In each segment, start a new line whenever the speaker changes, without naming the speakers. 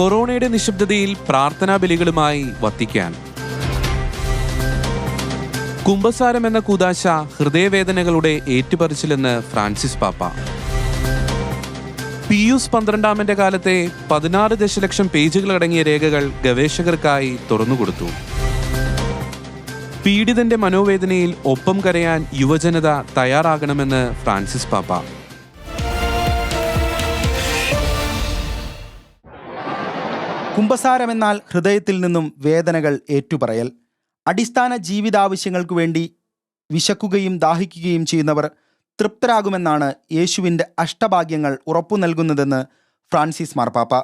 കൊറോണയുടെ നിശബ്ദതയിൽ പ്രാർത്ഥനാ ബലികളുമായി വത്തിക്കാൻ. കുംഭസാരം എന്ന കൂതാശ ഹൃദയവേദനകളുടെ ഏറ്റുപറിച്ചിലെന്ന് ഫ്രാൻസിസ് പാപ്പ. പിയൂസ് പന്ത്രണ്ടാമന്റെ കാലത്തെ പതിനാറ് ദശലക്ഷം പേജുകൾ അടങ്ങിയ രേഖകൾ ഗവേഷകർക്കായി തുറന്നുകൊടുത്തു. പീഡിതന്റെ മനോവേദനയിൽ ഒപ്പം കരയാൻ യുവജനത തയ്യാറാകണമെന്ന് ഫ്രാൻസിസ് പാപ്പ.
കുംഭസാരമെന്നാൽ ഹൃദയത്തിൽ നിന്നും വേദനകൾ ഏറ്റുപറയൽ. അടിസ്ഥാന ജീവിതാവശ്യങ്ങൾക്കു വേണ്ടി വിശക്കുകയും ദാഹിക്കുകയും ചെയ്യുന്നവർ തൃപ്തരാകുമെന്നാണ് യേശുവിന്റെ അഷ്ടഭാഗ്യങ്ങൾ ഉറപ്പു നൽകുന്നതെന്ന് ഫ്രാൻസിസ് മാർപ്പാപ്പ.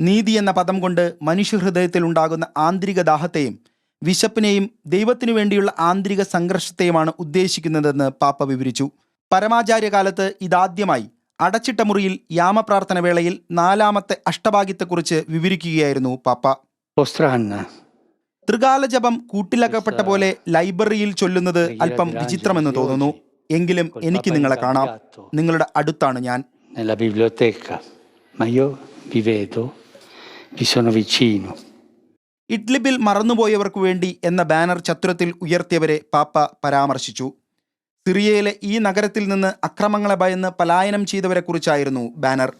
നീതി എന്ന പദം കൊണ്ട് മനുഷ്യഹൃദയത്തിൽ ഉണ്ടാകുന്ന ആന്തരിക ദാഹത്തെയും വിശപ്പിനെയും ദൈവത്തിനു വേണ്ടിയുള്ള ആന്തരിക സംഘർഷത്തെയുമാണ് ഉദ്ദേശിക്കുന്നതെന്ന് പാപ്പ വിവരിച്ചു. പരമാചാര്യകാലത്ത് ഇതാദ്യമായി അടച്ചിട്ട മുറിയിൽ യാമപ്രാർത്ഥന വേളയിൽ നാലാമത്തെ അഷ്ടഭാഗ്യത്തെക്കുറിച്ച് വിവരിക്കുകയായിരുന്നു പാപ്പ. ത്രികാല ജപം കൂട്ടിലകപ്പെട്ട പോലെ ലൈബ്രറിയിൽ ചൊല്ലുന്നത് അല്പം വിചിത്രമെന്ന് തോന്നുന്നു. എങ്കിലും എനിക്ക് നിങ്ങളെ കാണാം. നിങ്ങളുടെ അടുത്താണ് ഞാൻ. ഇഡ്ലിബിൽ മറന്നുപോയവർക്കു വേണ്ടി എന്ന ബാനർ ചത്തുരത്തിൽ ഉയർത്തിയവരെ പാപ്പ പരാമർശിച്ചു. സിറിയയിലെ ഈ നഗരത്തിൽ നിന്ന് അക്രമങ്ങളെ ഭയന്ന് പലായനം ചെയ്തവരെക്കുറിച്ചായിരുന്നു banner.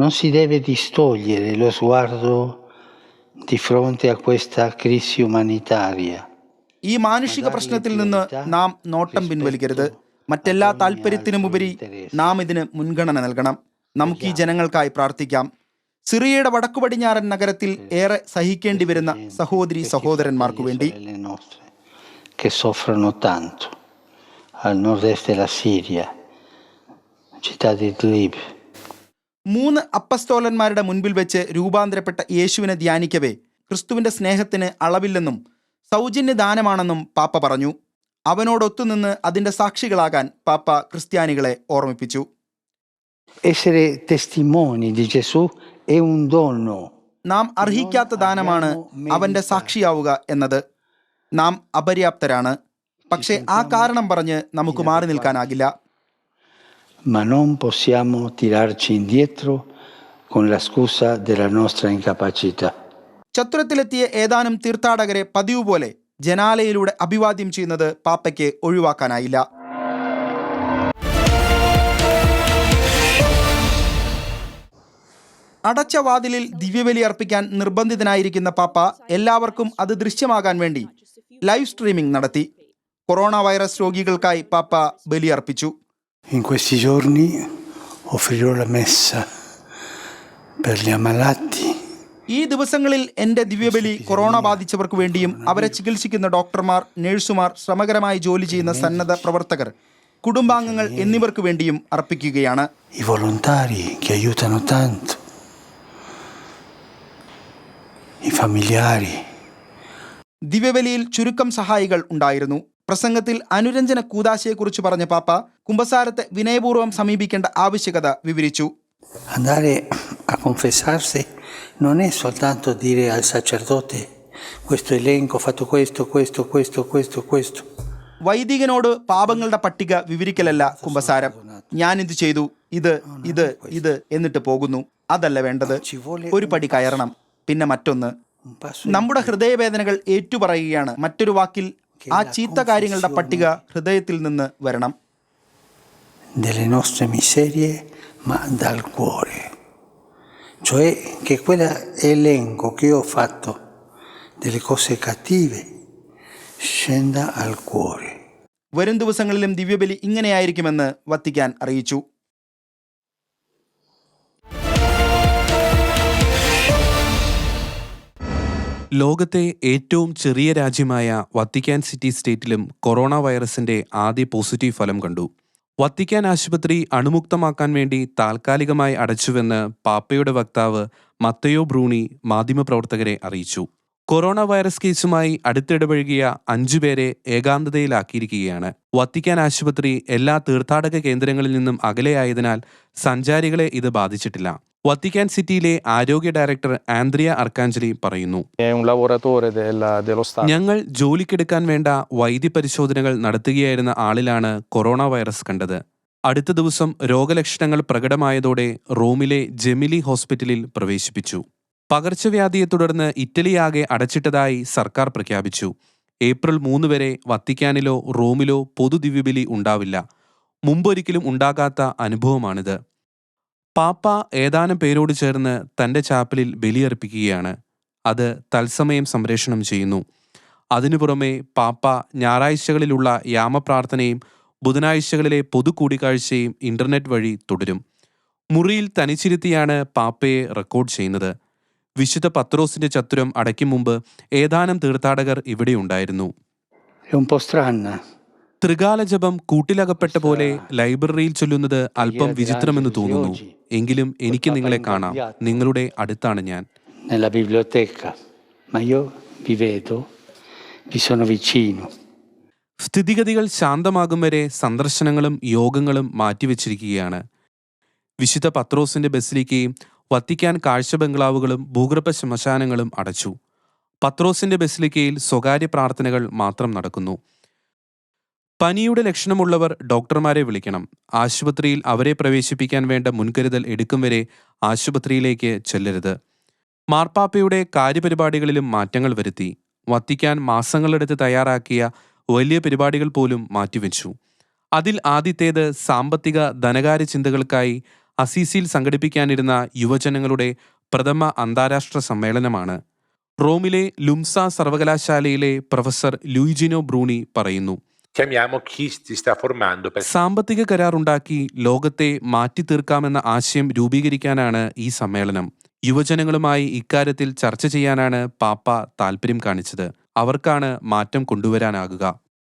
Non si deve distogliere lo sguardo di fronte a questa crisi umanitaria.
ഈ മാനുഷിക പ്രശ്നത്തിൽ നിന്ന് നാം നോട്ടം പിൻവലിക്കരുത്. മറ്റെല്ലാ താല്പര്യത്തിനുമുപരി നാം ഇതിന് മുൻഗണന നൽകണം. നമുക്ക് ഈ ജനങ്ങൾക്കായി പ്രാർത്ഥിക്കാം. സിറിയയുടെ വടക്കു പടിഞ്ഞാറൻ നഗരത്തിൽ ഏറെ സഹിക്കേണ്ടി വരുന്ന സഹോദരി സഹോദരന്മാർക്കു വേണ്ടി.
Che soffrono tanto. Al nord-est della Siria, città di Idlib.
മൂന്ന് അപ്പസ്തോലന്മാരുടെ മുൻപിൽ വെച്ച് രൂപാന്തരപ്പെട്ട യേശുവിനെ ധ്യാനിക്കവേ. ക്രിസ്തുവിന്റെ സ്നേഹത്തിന് അളവില്ലെന്നും സൗജന്യ ദാനമാണെന്നും പാപ്പ പറഞ്ഞു. അവനോടൊത്തുനിന്ന് അതിന്റെ സാക്ഷികളാകാൻ പാപ്പ ക്രിസ്ത്യാനികളെ ഓർമ്മിപ്പിച്ചു.
Essere testimoni di Gesù è un dono.
നാം അർഹിക്കാത്ത ദാനമാണ് അവന്റെ സാക്ഷിയാവുക എന്നത്. നാം അപര്യാപ്തരാണ്. പക്ഷേ ആ കാരണം പറഞ്ഞ് നമുക്ക് മാറി നിൽക്കാനാകില്ല.
Ma non possiamo tirarci indietro con la scusa della nostra incapacità.
ചത്തുരത്തിലെത്തിയ ഏതാനും തീർത്ഥാടകരെ പതിവ് പോലെ ജനാലയിലൂടെ അഭിവാദ്യം ചെയ്യുന്നത് പാപ്പയ്ക്ക് ഒഴിവാക്കാനായില്ല. അടച്ച വാതിലിൽ ദിവ്യബലി അർപ്പിക്കാൻ നിർബന്ധിതനായിരിക്കുന്ന പാപ്പ എല്ലാവർക്കും അത് ദൃശ്യമാകാൻ വേണ്ടി ലൈവ് സ്ട്രീമിംഗ് നടത്തി. കൊറോണ വൈറസ് രോഗികൾക്കായി പാപ്പ ബലിയർപ്പിച്ചു.
In questi giorni offrirò la messa per gli ammalati.
ഈ ദിവസങ്ങളിൽ എന്റെ ദിവ്യബലി കൊറോണ ബാധിച്ചവർക്ക് വേണ്ടിയും അവരെ ചികിത്സിക്കുന്ന ഡോക്ടർമാർ നഴ്സുമാർ ശ്രമകരമായി ജോലി ചെയ്യുന്ന സന്നദ്ധ പ്രവർത്തകർ കുടുംബാംഗങ്ങൾ എന്നിവർക്ക് വേണ്ടിയും അർപ്പിക്കുകയാണ്.
I familiari.
ദിവ്യബലിയിൽ ചുരുക്കം സഹായികൾ ഉണ്ടായിരുന്നു. പ്രസംഗത്തിൽ അനുരഞ്ജന കൂതാശയെക്കുറിച്ച് പറഞ്ഞ പാപ്പ കുംഭസാരത്തെ വിനയപൂർവം സമീപിക്കേണ്ട ആവശ്യകത വിവരിച്ചു.
Andare a confessarsi non è soltanto dire al sacerdote questo elenco, fatto questo, questo, questo, questo, questo.
വൈദികനോട് പാപങ്ങളുടെ പട്ടിക വിവരിക്കലല്ല കുംഭസാരം. ഞാനിത് ചെയ്തു ഇത് ഇത് ഇത് എന്നിട്ട് പോകുന്നു. അതല്ല വേണ്ടത്. ഒരു പടി കയറണം പിന്നെ മറ്റൊന്ന്. നമ്മുടെ ഹൃദയവേദനകൾ ഏറ്റുപറയുകയാണ്. മറ്റൊരു വാക്കിൽ ആ ചീത്ത കാര്യങ്ങളുടെ പട്ടിക ഹൃദയത്തിൽ നിന്ന് വരണം.
delle nostre miserie, ma dal cuore. Cioè che quell'elenco che io ho fatto delle cose cattive scenda al cuore.
വരും ദിവസങ്ങളിലും ദിവ്യബലി ഇങ്ങനെയായിരിക്കുമെന്ന് വത്തിക്കാൻ അറിയിച്ചു.
ലോകത്തെ ഏറ്റവും ചെറിയ രാജ്യമായ വത്തിക്കാൻ സിറ്റി സ്റ്റേറ്റിലും കൊറോണ വൈറസിന്റെ ആദ്യ പോസിറ്റീവ് ഫലം കണ്ടു. വത്തിക്കാൻ ആശുപത്രി അണുമുക്തമാക്കാൻ വേണ്ടി താൽക്കാലികമായി അടച്ചുവെന്ന് പാപ്പയുടെ വക്താവ് മത്തയോ ബ്രൂണി മാധ്യമപ്രവർത്തകരെ അറിയിച്ചു. കൊറോണ വൈറസ് കേസുമായി അടുത്തിടപഴകിയ അഞ്ചുപേരെ ഏകാന്തതയിലാക്കിയിരിക്കുകയാണ്. വത്തിക്കാൻ ആശുപത്രി എല്ലാ തീർത്ഥാടക കേന്ദ്രങ്ങളിൽ നിന്നും അകലെയായതിനാൽ സഞ്ചാരികളെ ഇത് ബാധിച്ചിട്ടില്ല. വത്തിക്കാൻ സിറ്റിയിലെ ആരോഗ്യ ഡയറക്ടർ ആന്ദ്രിയ അർക്കാഞ്ചലി പറയുന്നു. ഞങ്ങൾ ജോലിക്കെടുക്കാൻ വേണ്ട വൈദ്യ പരിശോധനകൾ നടത്തുകയായിരുന്ന ആളിലാണ് കൊറോണ വൈറസ് കണ്ടത്. അടുത്ത ദിവസം രോഗലക്ഷണങ്ങൾ പ്രകടമായതോടെ റോമിലെ ജെമിലി ഹോസ്പിറ്റലിൽ പ്രവേശിപ്പിച്ചു. പകർച്ചവ്യാധിയെ തുടർന്ന് ഇറ്റലിയാകെ അടച്ചിട്ടതായി സർക്കാർ പ്രഖ്യാപിച്ചു. ഏപ്രിൽ മൂന്ന് വരെ വത്തിക്കാനിലോ റോമിലോ പൊതുദിവ്യബലി ഉണ്ടാവില്ല. മുമ്പൊരിക്കലും ഉണ്ടാകാത്ത അനുഭവമാണിത്. പാപ്പ ഏതാനും പേരോട് ചേർന്ന് തന്റെ ചാപ്പലിൽ ബലിയർപ്പിക്കുകയാണ്. അത് തത്സമയം സംപ്രേഷണം ചെയ്യുന്നു. അതിനു പുറമെ പാപ്പ ഞായറാഴ്ചകളിലുള്ള യാമപ്രാർത്ഥനയും ബുധനാഴ്ചകളിലെ പൊതു കൂടിക്കാഴ്ചയും ഇന്റർനെറ്റ് വഴി തുടരും. മുറിയിൽ തനിച്ചിരുത്തിയാണ് പാപ്പയെ റെക്കോർഡ് ചെയ്യുന്നത്. വിശുദ്ധ പത്രോസിന്റെ ചത്തുരം അടയ്ക്കും മുമ്പ് ഏതാനും തീർത്ഥാടകർ ഇവിടെയുണ്ടായിരുന്നു ത്രികാല ജപം കൂട്ടിലകപ്പെട്ട പോലെ ലൈബ്രറിയിൽ ചൊല്ലുന്നത് അല്പം വിചിത്രമെന്ന് തോന്നുന്നു. എങ്കിലും എനിക്ക് നിങ്ങളെ കാണാം. നിങ്ങളുടെ അടുത്താണ് ഞാൻ. സ്ഥിതിഗതികൾ ശാന്തമാകും വരെ സന്ദർശനങ്ങളും യോഗങ്ങളും മാറ്റിവെച്ചിരിക്കുകയാണ്. വിശുദ്ധ പത്രോസിന്റെ ബസിലിക്കയും വത്തിക്കാൻ കാഴ്ച ബംഗ്ലാവുകളും ഭൂഗർഭ ശ്മശാനങ്ങളും അടച്ചു. പത്രോസിന്റെ ബസിലിക്കയിൽ സ്വകാര്യ പ്രാർത്ഥനകൾ മാത്രം നടക്കുന്നു. പനിയുടെ ലക്ഷണമുള്ളവർ ഡോക്ടർമാരെ വിളിക്കണം. ആശുപത്രിയിൽ അവരെ പ്രവേശിപ്പിക്കാൻ വേണ്ട മുൻകരുതൽ എടുക്കും വരെ ആശുപത്രിയിലേക്ക് ചെല്ലരുത്. മാർപ്പാപ്പയുടെ കാര്യപരിപാടികളിലും മാറ്റങ്ങൾ വരുത്തി. വത്തിക്കാൻ മാസങ്ങളെടുത്ത് തയ്യാറാക്കിയ വലിയ പരിപാടികൾ പോലും മാറ്റിവെച്ചു. അതിൽ ആദ്യത്തേത് സാമ്പത്തിക ധനകാര്യ ചിന്തകൾക്കായി അസീസിയിൽ സംഘടിപ്പിക്കാനിരുന്ന യുവജനങ്ങളുടെ പ്രഥമ അന്താരാഷ്ട്ര സമ്മേളനമാണ്. റോമിലെ ലുംസ സർവകലാശാലയിലെ പ്രൊഫസർ ലൂയിജിനോ ബ്രൂണി പറയുന്നു.
Chiamiamo chi si sta formando
സാമ്പത്തിക കരാറുണ്ടാക്കി ലോകത്തെ മാറ്റി തീർക്കാമെന്ന ആശയം രൂപീകരിക്കാനാണ് ഈ സമ്മേളനം. യുവജനങ്ങളുമായി ഇക്കാര്യത്തിൽ ചർച്ച ചെയ്യാനാണ് പാപ്പ താൽപ്പര്യം കാണിച്ചത്. അവർക്കാണ് മാറ്റം കൊണ്ടുവരാനാകുക.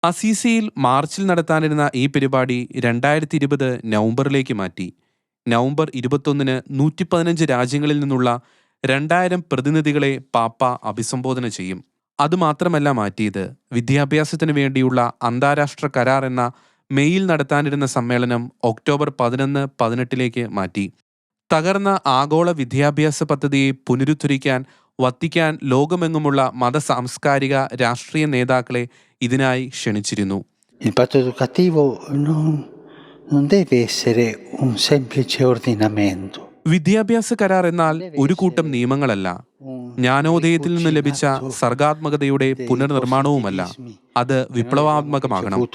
അസീസിയിൽ മാർച്ചിൽ നടത്താനിരുന്ന ഈ പരിപാടി രണ്ടായിരത്തി ഇരുപത് നവംബറിലേക്ക് മാറ്റി. നവംബർ ഇരുപത്തൊന്നിന് നൂറ്റി പതിനഞ്ച് രാജ്യങ്ങളിൽ നിന്നുള്ള രണ്ടായിരം പ്രതിനിധികളെ പാപ്പ അഭിസംബോധന ചെയ്യും. അതുമാത്രമല്ല മാറ്റിയത്. വിദ്യാഭ്യാസത്തിന് വേണ്ടിയുള്ള അന്താരാഷ്ട്ര കരാർ എന്ന മെയ്യിൽ നടത്താനിരുന്ന സമ്മേളനം ഒക്ടോബർ പതിനൊന്ന് പതിനെട്ടിലേക്ക് മാറ്റി. തകർന്ന ആഗോള വിദ്യാഭ്യാസ പദ്ധതിയെ പുനരുദ്ധരിക്കാൻ വത്തിക്കാൻ ലോകമെങ്ങുമുള്ള മത സാംസ്കാരിക രാഷ്ട്രീയ നേതാക്കളെ ഇതിനായി ക്ഷണിച്ചിരുന്നു.
Non deve essere un semplice ordinamento.
വിദ്യാഭ്യാസ കരാർ എന്നാൽ ഒരു കൂട്ടം നിയമങ്ങളല്ല. ജ്ഞാനോദയത്തിൽ നിന്ന് ലഭിച്ച സർഗാത്മകതയുടെ പുനർനിർമ്മാണവുമല്ല. അത് വിപ്ലവാത്മകമാകണം.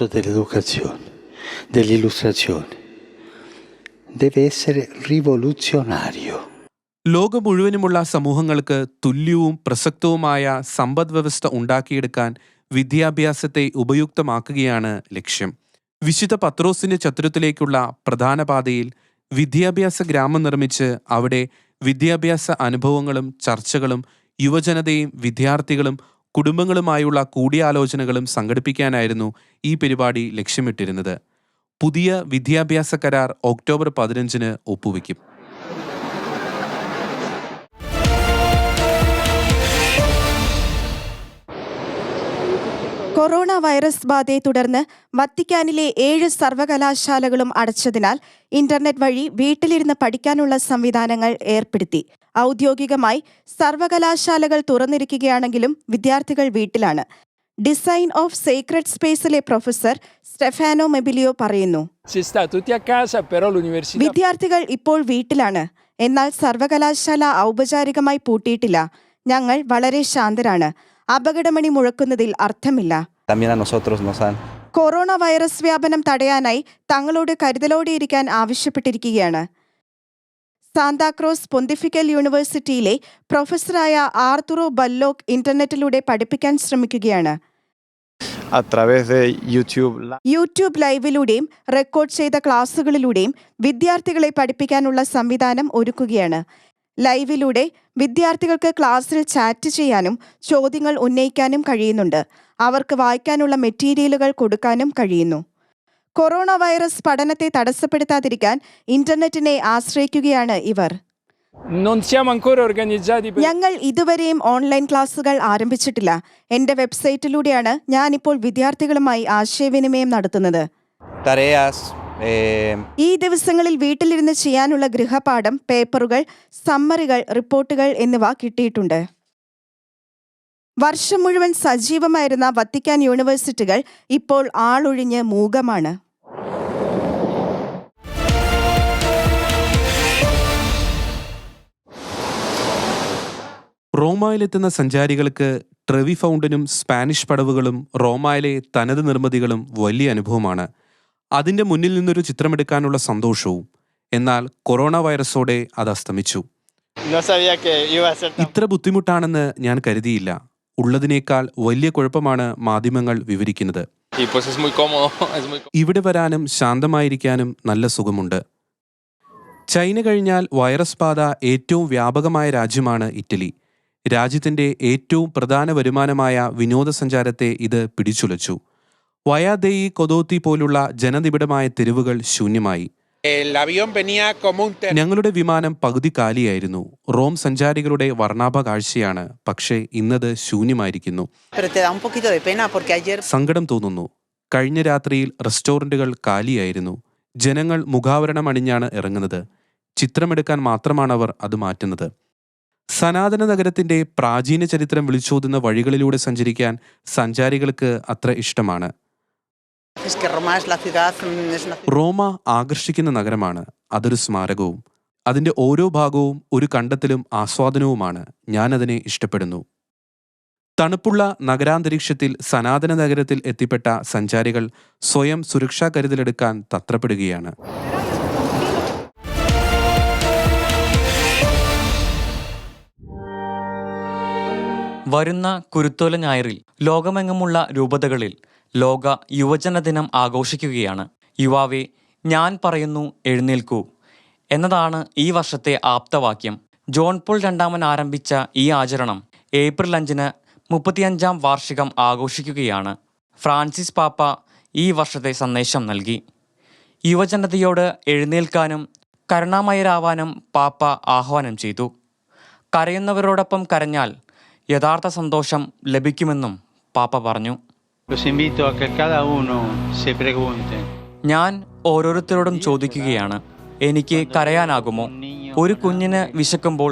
ലോകം മുഴുവനുമുള്ള സമൂഹങ്ങൾക്ക് തുല്യവും പ്രസക്തവുമായ സമ്പദ് വ്യവസ്ഥ ഉണ്ടാക്കിയെടുക്കാൻ വിദ്യാഭ്യാസത്തെ ഉപയുക്തമാക്കുകയാണ് ലക്ഷ്യം. വിശുദ്ധ പത്രോസിന്റെ ചത്രത്തിലേക്കുള്ള പ്രധാന പാതയിൽ വിദ്യാഭ്യാസ ഗ്രാമം നിർമ്മിച്ച് അവിടെ വിദ്യാഭ്യാസ അനുഭവങ്ങളും ചർച്ചകളും യുവജനതയും വിദ്യാർത്ഥികളും കുടുംബങ്ങളുമായുള്ള കൂടിയാലോചനകളും സംഘടിപ്പിക്കാനായിരുന്നു ഈ പരിപാടി ലക്ഷ്യമിട്ടിരുന്നത്. പുതിയ വിദ്യാഭ്യാസ കരാർ ഒക്ടോബർ പതിനഞ്ചിന് ഒപ്പുവെക്കും.
കൊറോണ വൈറസ് ബാധയെ തുടർന്ന് വത്തിക്കാനിലെ ഏഴ് സർവകലാശാലകളും അടച്ചതിനാൽ ഇന്റർനെറ്റ് വഴി വീട്ടിലിരുന്ന് പഠിക്കാനുള്ള സംവിധാനങ്ങൾ ഏർപ്പെടുത്തി. ഔദ്യോഗികമായി സർവകലാശാലകൾ തുറന്നിരിക്കുകയാണെങ്കിലും വിദ്യാർത്ഥികൾ വീട്ടിലാണ്. ഡിസൈൻ ഓഫ് സീക്രട്ട് സ്പേസിലെ പ്രൊഫസർ സ്റ്റെഫാനോ മെബിലിയോ പറയുന്നു. വിദ്യാർത്ഥികൾ ഇപ്പോൾ വീട്ടിലാണ്. എന്നാൽ സർവകലാശാല ഔപചാരികമായി പൂട്ടിയിട്ടില്ല. ഞങ്ങൾ വളരെ ശാന്തരാണ്. അപകടമണി മുഴക്കുന്നതിൽ അർത്ഥമില്ല.
También a nosotros nos han
corona virus വ്യാപനം തടയാനായി തങ്ങളോട് കരുതലോടെ ഇരിക്കാൻ ആവശ്യപ്പെട്ടിരിക്കുകയാണ് സാന്താക്രോസ് പൊന്തിഫിക്കൽ യൂണിവേഴ്സിറ്റിയിലെ പ്രൊഫസറായ ആർത്തുറോ ബല്ലോക്ക് ഇന്റർനെറ്റിലൂടെ പഠിപ്പിക്കാൻ ശ്രമിക്കുകയാണ്
a través de YouTube Live.
YouTube ലൈവിലൂടെയും record ചെയ്ത ക്ലാസുകളിലൂടെയും വിദ്യാർത്ഥികളെ പഠിപ്പിക്കാനുള്ള സംവിധാനം ഒരുക്കുകയാണ് ലൈവിലൂടെ വിദ്യാർത്ഥികൾക്ക് ക്ലാസ്സിൽ ചാറ്റ് ചെയ്യാനും ചോദ്യങ്ങൾ ഉന്നയിക്കാനും കഴിയുന്നുണ്ട്. അവർക്ക് വായിക്കാനുള്ള മെറ്റീരിയലുകൾ കൊടുക്കാനും കഴിയുന്നു. കൊറോണ വൈറസ് പഠനത്തെ തടസ്സപ്പെടുത്താതിരിക്കാൻ ഇന്റർനെറ്റിനെ ആശ്രയിക്കുകയാണ് ഇവർ. ഞങ്ങൾ ഇതുവരെയും ഓൺലൈൻ ക്ലാസ്സുകൾ ആരംഭിച്ചിട്ടില്ല. എന്റെ വെബ്സൈറ്റിലൂടെയാണ് ഞാനിപ്പോൾ വിദ്യാർത്ഥികളുമായി ആശയവിനിമയം നടത്തുന്നത്. ഈ ദിവസങ്ങളിൽ വീട്ടിലിരുന്ന് ചെയ്യാനുള്ള ഗൃഹപാഠം പേപ്പറുകൾ സമ്മറികൾ റിപ്പോർട്ടുകൾ എന്നിവ കിട്ടിയിട്ടുണ്ട്. വർഷം മുഴുവൻ സജീവമായിരുന്ന വത്തിക്കാൻ യൂണിവേഴ്സിറ്റികൾ ഇപ്പോൾ ആളൊഴിഞ്ഞ് മൂകമാണ്.
റോമായിലെത്തുന്ന സഞ്ചാരികൾക്ക് ട്രെവി ഫൗണ്ടനും സ്പാനിഷ് പടവുകളും റോമായിലെ തനത് നിർമ്മിതികളും വലിയ അനുഭവമാണ്. അതിന്റെ മുന്നിൽ നിന്നൊരു ചിത്രമെടുക്കാനുള്ള സന്തോഷവും. എന്നാൽ കൊറോണ വൈറസോടെ അത് അസ്തമിച്ചു. ഇത്ര ബുദ്ധിമുട്ടാണെന്ന് ഞാൻ കരുതിയില്ല. ഉള്ളതിനേക്കാൾ വലിയ കുഴപ്പമാണ് മാധ്യമങ്ങൾ വിവരിക്കുന്നത്. ഇവിടെ വരാനും ശാന്തമായിരിക്കാനും നല്ല സുഖമുണ്ട്. ചൈന കഴിഞ്ഞാൽ വൈറസ് ബാധ ഏറ്റവും വ്യാപകമായ രാജ്യമാണ് ഇറ്റലി. രാജ്യത്തിന്റെ ഏറ്റവും പ്രധാന വരുമാനമായ വിനോദസഞ്ചാരത്തെ ഇത് പിടിച്ചുലച്ചു. വയാദേയി കൊതോത്തി പോലുള്ള ജനനിബിഡമായ തെരുവുകൾ ശൂന്യമായി. ഞങ്ങളുടെ വിമാനം പകുതി കാലിയായിരുന്നു. റോം സഞ്ചാരികളുടെ വർണാഭ കാഴ്ചയാണ് പക്ഷേ ഇന്നത് ശൂന്യമായിരിക്കുന്നു. സങ്കടം തോന്നുന്നു. കഴിഞ്ഞ രാത്രിയിൽ റെസ്റ്റോറന്റുകൾ കാലിയായിരുന്നു. ജനങ്ങൾ മുഖാവരണം അണിഞ്ഞാണ് ഇറങ്ങുന്നത്. ചിത്രമെടുക്കാൻ മാത്രമാണ് അവർ അത് മാറ്റുന്നത്. സനാതന നഗരത്തിന്റെ പ്രാചീന ചരിത്രം വിളിച്ചോതുന്ന വഴികളിലൂടെ സഞ്ചരിക്കാൻ സഞ്ചാരികൾക്ക് അത്ര ഇഷ്ടമാണ്. റോമ ആകർഷിക്കുന്ന നഗരമാണ്. അതൊരു സ്മാരകവും. അതിന്റെ ഓരോ ഭാഗവും ഒരു കണ്ടെത്തലും ആസ്വാദനവുമാണ്. ഞാനതിനെ ഇഷ്ടപ്പെടുന്നു. തണുപ്പുള്ള നഗരാന്തരീക്ഷത്തിൽ സനാതന നഗരത്തിൽ എത്തിപ്പെട്ട സഞ്ചാരികൾ സ്വയം സുരക്ഷാ കരുതലെടുക്കാൻ തത്രപ്പെടുകയാണ്.
വരുന്ന കുരുത്തോല ഞായറിൽ ലോകമെങ്ങുമുള്ള രൂപതകളിൽ ലോക യുവജന ദിനം ആഘോഷിക്കുകയാണ്. യുവാവെ ഞാൻ പറയുന്നു എഴുന്നേൽക്കൂ. എന്നതാണ് ഈ വർഷത്തെ ആപ്തവാക്യം. ജോൺ പോൾ രണ്ടാമൻ ആരംഭിച്ച ഈ ആചരണം ഏപ്രിൽ അഞ്ചിന് മുപ്പത്തിയഞ്ചാം വാർഷികം ആഘോഷിക്കുകയാണ്. ഫ്രാൻസിസ് പാപ്പ ഈ വർഷത്തെ സന്ദേശം നൽകി. യുവജനതയോട് എഴുന്നേൽക്കാനും കരുണാമയരാവാനും പാപ്പ ആഹ്വാനം ചെയ്തു. കരയുന്നവരോടൊപ്പം കരഞ്ഞാൽ യഥാർത്ഥ സന്തോഷം ലഭിക്കുമെന്നും പാപ്പ പറഞ്ഞു.
Los invito a que cada uno se pregunte.
ഞാൻ ഓരോരുത്തരോടും ചോദിക്കുകയാണ്. എനിക്ക് കരയാനാകുമോ? ഒരു കുഞ്ഞിന് വിശക്കുമ്പോൾ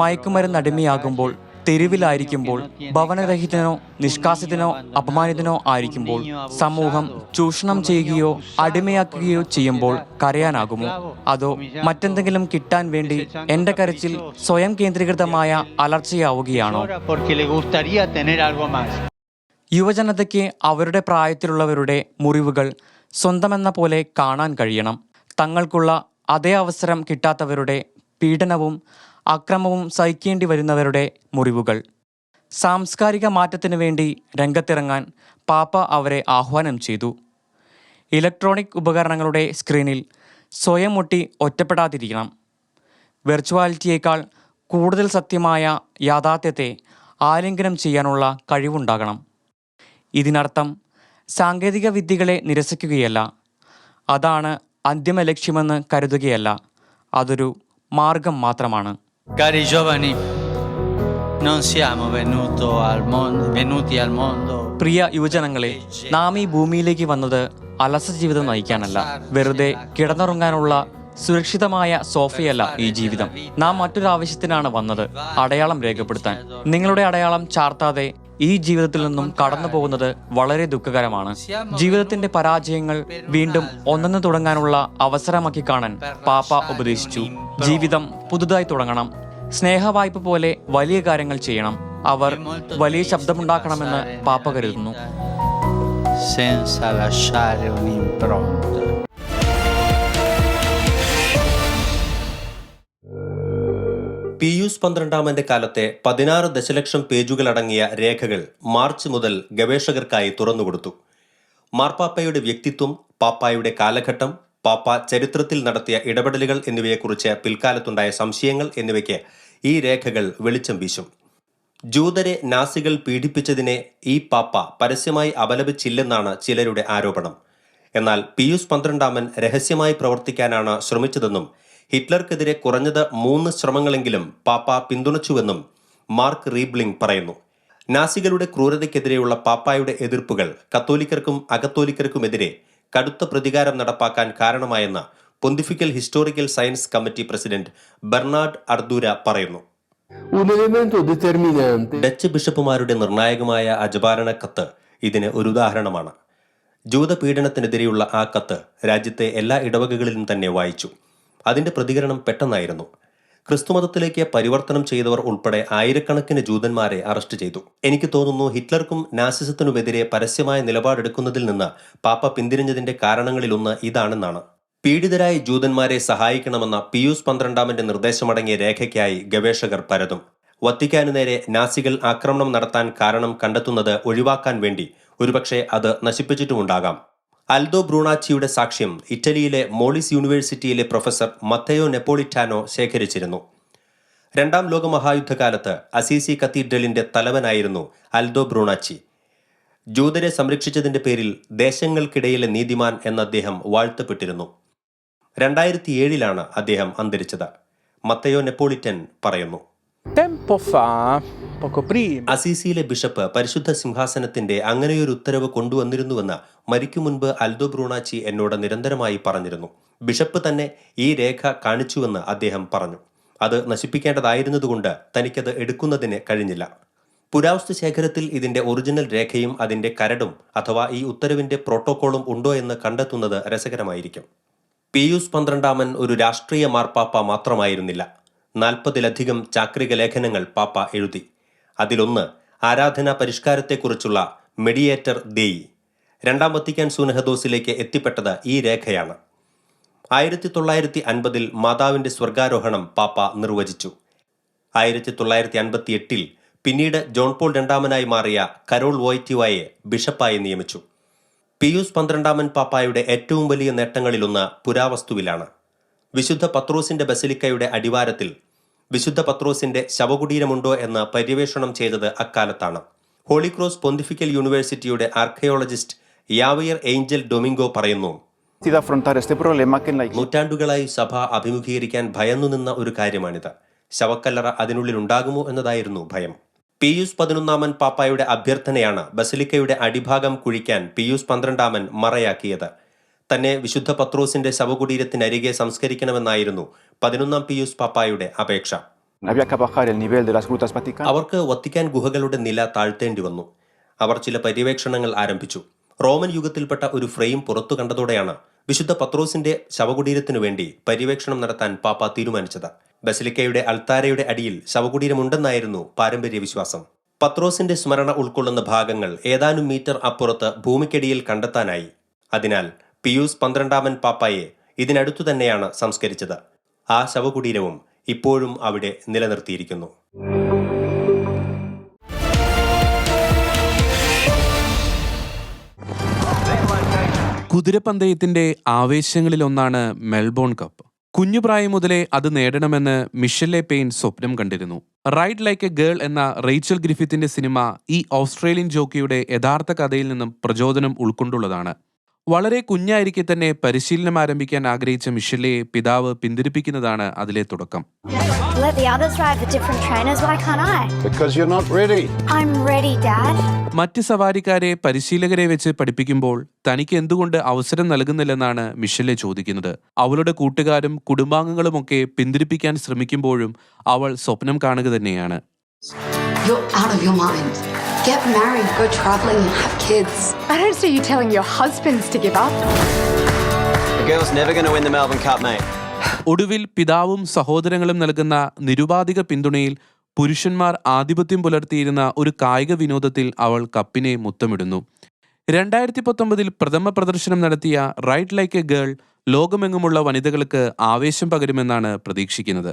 മയക്കുമരുന്ന് അടിമയാകുമ്പോൾ തെരുവിലായിരിക്കുമ്പോൾ ഭവനരഹിതനോ നിഷ്കാസിതനോ അപമാനിതനോ ആയിരിക്കുമ്പോൾ സമൂഹം ചൂഷണം ചെയ്യുകയോ അടിമയാക്കുകയോ ചെയ്യുമ്പോൾ കരയാനാകുമോ? അതോ മറ്റെന്തെങ്കിലും കിട്ടാൻ വേണ്ടി എന്റെ കരച്ചിൽ സ്വയം കേന്ദ്രീകൃതമായ അലർച്ചയാവുകയാണോ? യുവജനതയ്ക്ക് അവരുടെ പ്രായത്തിലുള്ളവരുടെ മുറിവുകൾ സ്വന്തമെന്ന പോലെ കാണാൻ കഴിയണം. തങ്ങൾക്കുള്ള അതേ അവസരം കിട്ടാത്തവരുടെ പീഡനവും അക്രമവും സഹിക്കേണ്ടി വരുന്നവരുടെ മുറിവുകൾ. സാംസ്കാരിക മാറ്റത്തിനു വേണ്ടി രംഗത്തിറങ്ങാൻ പാപ്പ അവരെ ആഹ്വാനം ചെയ്തു. ഇലക്ട്രോണിക് ഉപകരണങ്ങളുടെ സ്ക്രീനിൽ സ്വയം മുട്ടി ഒറ്റപ്പെടാതിരിക്കണം. വെർച്വാലിറ്റിയേക്കാൾ കൂടുതൽ സത്യമായ യാഥാർത്ഥ്യത്തെ ആലിംഗനം ചെയ്യാനുള്ള കഴിവുണ്ടാകണം. ഇതിനർത്ഥം സാങ്കേതിക വിദ്യകളെ നിരസിക്കുകയല്ല. അതാണ് അന്തിമ ലക്ഷ്യമെന്ന് കരുതുകയല്ല. അതൊരു മാർഗം മാത്രമാണ്. പ്രിയ യുവജനങ്ങളെ നാം ഈ ഭൂമിയിലേക്ക് വന്നത് അലസ ജീവിതം നയിക്കാനല്ല. വെറുതെ കിടന്നുറങ്ങാനുള്ള സുരക്ഷിതമായ സോഫയല്ല ഈ ജീവിതം. നാം മറ്റൊരു ആവശ്യത്തിനാണ് വന്നത് അടയാളം രേഖപ്പെടുത്താൻ. നിങ്ങളുടെ അടയാളം ചാർത്താതെ ഈ ജീവിതത്തിൽ നിന്നും കടന്നു പോകുന്നത് വളരെ ദുഃഖകരമാണ്. ജീവിതത്തിന്റെ പരാജയങ്ങൾ വീണ്ടും ഒന്നെന്ന് തുടങ്ങാനുള്ള അവസരമാക്കി കാണാൻ പാപ്പ ഉപദേശിച്ചു. ജീവിതം പുതുതായി തുടങ്ങണം. സ്നേഹവായ്പ പോലെ വലിയ കാര്യങ്ങൾ ചെയ്യണം. അവർ വലിയ ശബ്ദമുണ്ടാക്കണമെന്ന് പാപ്പ കരുതുന്നു.
Senza lasciare un'impronta.
പിയൂസ് പന്ത്രണ്ടാമന്റെ കാലത്തെ പതിനാറ് ദശലക്ഷം പേജുകളടങ്ങിയ രേഖകൾ മാർച്ച് മുതൽ ഗവേഷകർക്കായി തുറന്നുകൊടുത്തു. മാർപ്പാപ്പയുടെ വ്യക്തിത്വം പാപ്പായുടെ കാലഘട്ടം പാപ്പ ചരിത്രത്തിൽ നടത്തിയ ഇടപെടലുകൾ എന്നിവയെക്കുറിച്ച് പിൽക്കാലത്തുണ്ടായ സംശയങ്ങൾ എന്നിവയ്ക്ക് ഈ രേഖകൾ വെളിച്ചം വീശും. ജൂതരെ നാസികൾ പീഡിപ്പിച്ചതിനെ ഈ പാപ്പ പരസ്യമായി അപലപിച്ചില്ലെന്നാണ് ചിലരുടെ ആരോപണം. എന്നാൽ പിയൂസ് പന്ത്രണ്ടാമൻ രഹസ്യമായി പ്രവർത്തിക്കാനാണ് ശ്രമിച്ചതെന്നും ഹിറ്റ്ലർക്കെതിരെ കുറഞ്ഞത് മൂന്ന് ശ്രമങ്ങളെങ്കിലും പാപ്പ പിന്തുണച്ചുവെന്നും മാർക്ക് റീബ്ലിംഗ് പറയുന്നു. നാസികളുടെ ക്രൂരതയ്ക്കെതിരെയുള്ള പാപ്പായുടെ എതിർപ്പുകൾ കത്തോലിക്കർക്കും അകത്തോലിക്കർക്കുമെതിരെ കടുത്ത പ്രതികാരം നടപ്പാക്കാൻ കാരണമായെന്ന് Pontifical Historical Science Committee President Bernard Ardura പറയുന്നു. ഡച്ച് ബിഷപ്പുമാരുടെ നിർണായകമായ അജപാലന കത്ത് ഇതിന് ഒരു ഉദാഹരണമാണ്. ജൂതപീഡനത്തിനെതിരെയുള്ള ആ കത്ത് രാജ്യത്തെ എല്ലാ ഇടവകകളിലും തന്നെ വായിച്ചു. അതിന്റെ പ്രതികരണം പെട്ടെന്നായിരുന്നു. ക്രിസ്തുമതത്തിലേക്ക് പരിവർത്തനം ചെയ്തവർ ഉൾപ്പെടെ ആയിരക്കണക്കിന് ജൂതന്മാരെ അറസ്റ്റ് ചെയ്തു. എനിക്ക് തോന്നുന്നു ഹിറ്റ്ലർക്കും നാസിസത്തിനുമെതിരെ പരസ്യമായ നിലപാടെടുക്കുന്നതിൽ നിന്ന് പാപ്പ പിന്തിരിഞ്ഞതിന്റെ കാരണങ്ങളിലൊന്ന് ഇതാണെന്നാണ്. പീഡിതരായ ജൂതന്മാരെ സഹായിക്കണമെന്ന പിയൂസ് പന്ത്രണ്ടാമന്റെ നിർദ്ദേശമടങ്ങിയ രേഖയ്ക്കായി ഗവേഷകർ പരതും. വത്തിക്കാനു നേരെ നാസികൾ ആക്രമണം നടത്താൻ കാരണം കണ്ടെത്തുന്നത് ഒഴിവാക്കാൻ വേണ്ടി ഒരുപക്ഷെ അത് നശിപ്പിച്ചിട്ടുമുണ്ടാകാം. അൽദോ ബ്രൂണാച്ചിയുടെ സാക്ഷ്യം ഇറ്റലിയിലെ മോളിസ് യൂണിവേഴ്സിറ്റിയിലെ പ്രൊഫസർ മത്തയോ നെപ്പോളിറ്റാനോ ശേഖരിച്ചിരുന്നു. രണ്ടാം ലോക മഹായുദ്ധകാലത്ത് അസീസി കത്തീഡ്രലിന്റെ തലവനായിരുന്നു അൽദോ ബ്രൂണാച്ചി. ജൂതരെ സംരക്ഷിച്ചതിന്റെ പേരിൽ ദേശങ്ങൾക്കിടയിലെ നീതിമാൻ എന്ന അദ്ദേഹം വാഴ്ത്തപ്പെട്ടിരുന്നു. രണ്ടായിരത്തി ഏഴിലാണ് അദ്ദേഹം അന്തരിച്ചത് മത്തയോ നെപ്പോളിറ്റൻ പറയുന്നു. അസീസിയിലെ ബിഷപ്പ് പരിശുദ്ധ സിംഹാസനത്തിന്റെ അങ്ങനെയൊരു ഉത്തരവ് കൊണ്ടുവന്നിരുന്നുവെന്ന് മരിക്കു മുൻപ് അൽദോ ബ്രൂണാച്ചി എന്നോട് നിരന്തരമായി പറഞ്ഞിരുന്നു. ബിഷപ്പ് തന്നെ ഈ രേഖ കാണിച്ചുവെന്ന് അദ്ദേഹം പറഞ്ഞു. അത് നശിപ്പിക്കേണ്ടതായിരുന്നതുകൊണ്ട് തനിക്കത് എടുക്കുന്നതിന് കഴിഞ്ഞില്ല. പുരാവസ്തു ശേഖരത്തിൽ ഇതിന്റെ ഒറിജിനൽ രേഖയും അതിന്റെ കരടും അഥവാ ഈ ഉത്തരവിന്റെ പ്രോട്ടോകോളും ഉണ്ടോ എന്ന് കണ്ടെത്തുന്നത് രസകരമായിരിക്കും. പിയൂസ് പന്ത്രണ്ടാമൻ ഒരു രാഷ്ട്രീയ മാർപ്പാപ്പ മാത്രമായിരുന്നില്ല. നാൽപ്പതിലധികം ചാക്രിക ലേഖനങ്ങൾ പാപ്പ എഴുതി. അതിലൊന്ന് ആരാധനാ പരിഷ്കാരത്തെക്കുറിച്ചുള്ള മെഡിയേറ്റർ ദേയി. രണ്ടാം വത്തിക്കാൻ സൂനഹദോസിലേക്ക് എത്തിപ്പെട്ടത് ഈ രേഖയാണ്. ആയിരത്തി തൊള്ളായിരത്തി അൻപതിൽ മാതാവിന്റെ സ്വർഗാരോഹണം പാപ്പ നിർവചിച്ചു. ആയിരത്തി തൊള്ളായിരത്തി അൻപത്തി എട്ടിൽ പിന്നീട് ജോൺ പോൾ രണ്ടാമനായി മാറിയ കരോൾ വോയ്റ്റിവായെ ബിഷപ്പായി നിയമിച്ചു. പിയൂസ് പന്ത്രണ്ടാമൻ പാപ്പായുടെ ഏറ്റവും വലിയ നേട്ടങ്ങളിലൊന്ന് പുരാവസ്തുവിലാണ്. വിശുദ്ധ പത്രോസിന്റെ ബസിലിക്കയുടെ അടിവാരത്തിൽ വിശുദ്ധ പത്രോസിന്റെ ശവകുടീരമുണ്ടോ എന്ന് പര്യവേഷണം ചെയ്തത് അക്കാലത്താണ്. ഹോളിക്രോസ് പൊന്തിഫിക്കൽ യൂണിവേഴ്സിറ്റിയുടെ ആർക്കയോളജിസ്റ്റ് യാവയർ ഏഞ്ചൽ ഡൊമിംഗോ പറയുന്നു നൂറ്റാണ്ടുകളായി സഭ അഭിമുഖീകരിക്കാൻ ഭയന്നു നിന്ന ഒരു കാര്യമാണിത്. ശവക്കല്ലറ അതിനുള്ളിൽ ഉണ്ടാകുമോ എന്നതായിരുന്നു ഭയം. പിയൂസ് പതിനൊന്നാമൻ പാപ്പായുടെ അഭ്യർത്ഥനയാണ് ബസിലിക്കയുടെ അടിഭാഗം കുഴിക്കാൻ പിയൂസ് പന്ത്രണ്ടാമൻ മറയാക്കിയത്. തന്നെ വിശുദ്ധ പത്രോസിന്റെ ശവകുടീരത്തിനരികെ സംസ്കരിക്കണമെന്നായിരുന്നു പതിനൊന്നാം പിയൂസ് പാപ്പായുടെ അപേക്ഷ. അവർക്ക് വത്തിക്കാൻ ഗുഹകളുടെ നില താഴ്ത്തേണ്ടി വന്നു. അവർ ചില പര്യവേക്ഷണങ്ങൾ ആരംഭിച്ചു. റോമൻ യുഗത്തിൽപ്പെട്ട ഒരു ഫ്രെയിം പുറത്തു കണ്ടതോടെയാണ് വിശുദ്ധ പത്രോസിന്റെ ശവകുടീരത്തിനു വേണ്ടി പര്യവേക്ഷണം നടത്താൻ പാപ്പ തീരുമാനിച്ചത്. ബസിലിക്കയുടെ അൾത്താരയുടെ അടിയിൽ ശവകുടീരമുണ്ടെന്നായിരുന്നു പാരമ്പര്യ വിശ്വാസം പത്രോസിന്റെ സ്മരണ ഉൾക്കൊള്ളുന്ന ഭാഗങ്ങൾ ഏതാനും മീറ്റർ അപ്പുറത്ത് ഭൂമിക്കടിയിൽ കണ്ടെത്താനായി. അതിനാൽ പിയൂസ് പന്ത്രണ്ടാമൻ പാപ്പായെ ഇതിനടുത്തു തന്നെയാണ് സംസ്കരിച്ചത്. ആ ശവകുടീരവും ഇപ്പോഴും അവിടെ നിലനിർത്തിയിരിക്കുന്നു.
കുതിരപ്പന്തയത്തിന്റെ ആവേശങ്ങളിലൊന്നാണ് മെൽബോൺ കപ്പ്. കുഞ്ഞുപ്രായം മുതലേ അത് നേടണമെന്ന് മിഷലെ പെയിൻ സ്വപ്നം കണ്ടിരുന്നു. റൈഡ് ലൈക്ക് എ ഗേൾ എന്ന റേച്ചൽ ഗ്രിഫിത്തിന്റെ സിനിമ ഈ ഓസ്ട്രേലിയൻ ജോക്കിയുടെ യഥാർത്ഥ കഥയിൽ നിന്നും പ്രചോദനം ഉൾക്കൊണ്ടുള്ളതാണ്. വളരെ കുഞ്ഞായിരിക്കെ തന്നെ പരിശീലനം ആരംഭിക്കാൻ ആഗ്രഹിച്ച മിഷലയെ പിതാവ് പിന്തിരിപ്പിക്കുന്നതാണ് അതിലെ തുടക്കം
Let the others ride the different trainers, why can't I?
Because you're not ready.
I'm ready, Dad.
മറ്റ് സവാരിക്കാരെ പരിശീലകരെ വെച്ച് പഠിപ്പിക്കുമ്പോൾ തനിക്ക് എന്തുകൊണ്ട് അവസരം നൽകുന്നില്ലെന്നാണ് മിഷലെ ചോദിക്കുന്നത് അവളുടെ കൂട്ടുകാരും കുടുംബാംഗങ്ങളുമൊക്കെ പിന്തിരിപ്പിക്കാൻ ശ്രമിക്കുമ്പോഴും അവൾ സ്വപ്നം കാണുക തന്നെയാണ്
You're out of your mind. Get married, go traveling, and have kids.
I don't see you telling your husbands to give up.
The girl's never going to win the Melbourne Cup, mate.
ഒടുവിൽ പിതാവും സഹോദരങ്ങളും നൽകുന്ന നിരുപാധിക പിന്തുണയിൽ പുരുഷന്മാർ ആധിപത്യം പുലർത്തിയിരുന്ന ഒരു കായിക വിനോദത്തിൽ അവൾ കപ്പിനെ മുത്തമിടുന്നു രണ്ടായിരത്തി പത്തൊമ്പതിൽ പ്രഥമ പ്രദർശനം നടത്തിയ റൈറ്റ് ലൈക്ക് എ ഗേൾ ലോകമെങ്ങുമുള്ള വനിതകൾക്ക് ആവേശം പകരുമെന്നാണ് പ്രതീക്ഷിക്കുന്നത്